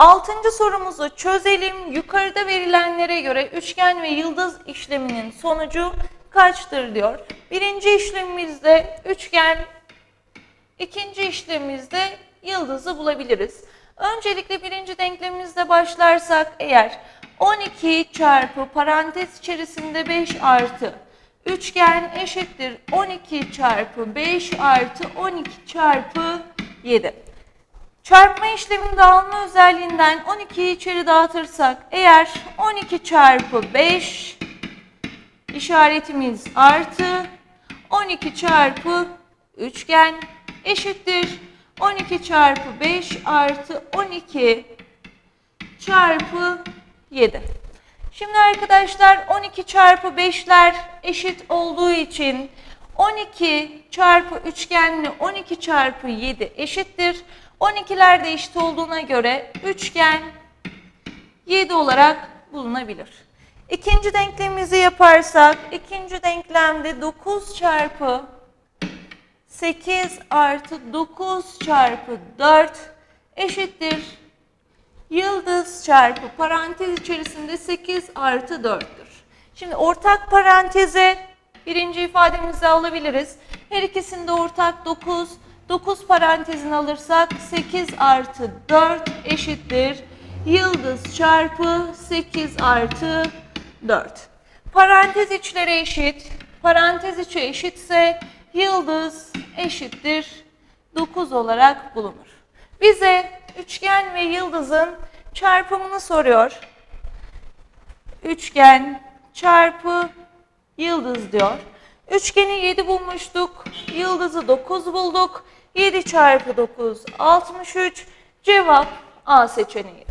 Altıncı sorumuzu çözelim. Yukarıda verilenlere göre üçgen ve yıldız işleminin sonucu kaçtır diyor. Birinci işlemimizde üçgen, ikinci işlemimizde yıldızı bulabiliriz. Öncelikle birinci denklemimizde başlarsak eğer 12 çarpı parantez içerisinde 5 artı üçgen eşittir 12 çarpı 5 artı 12 çarpı 7. Çarpma işleminin dağılma özelliğinden 12'yi içeri dağıtırsak eğer 12 çarpı 5 işaretimiz artı 12 çarpı üçgen eşittir 12 çarpı 5 artı 12 çarpı 7. Şimdi arkadaşlar 12 çarpı 5'ler eşit olduğu için 12 çarpı üçgenli 12 çarpı 7 eşittir. 12'ler de eşit olduğuna göre üçgen 7 olarak bulunabilir. İkinci denklemimizi yaparsak ikinci denklemde 9 çarpı 8 artı 9 çarpı 4 eşittir. Yıldız çarpı parantez içerisinde 8 artı 4'tür. Şimdi ortak paranteze birinci ifademizi alabiliriz. Her ikisinde ortak 9. 9 parantezini alırsak 8 artı 4 eşittir. Yıldız çarpı 8 artı 4. Parantez içleri eşit. Parantez içi eşitse yıldız eşittir 9 olarak bulunur. Bize üçgen ve yıldızın çarpımını soruyor. Üçgen çarpı yıldız diyor. Üçgeni 7 bulmuştuk. Yıldızı 9 bulduk. 7 çarpı 9 63. Cevap A seçeneği.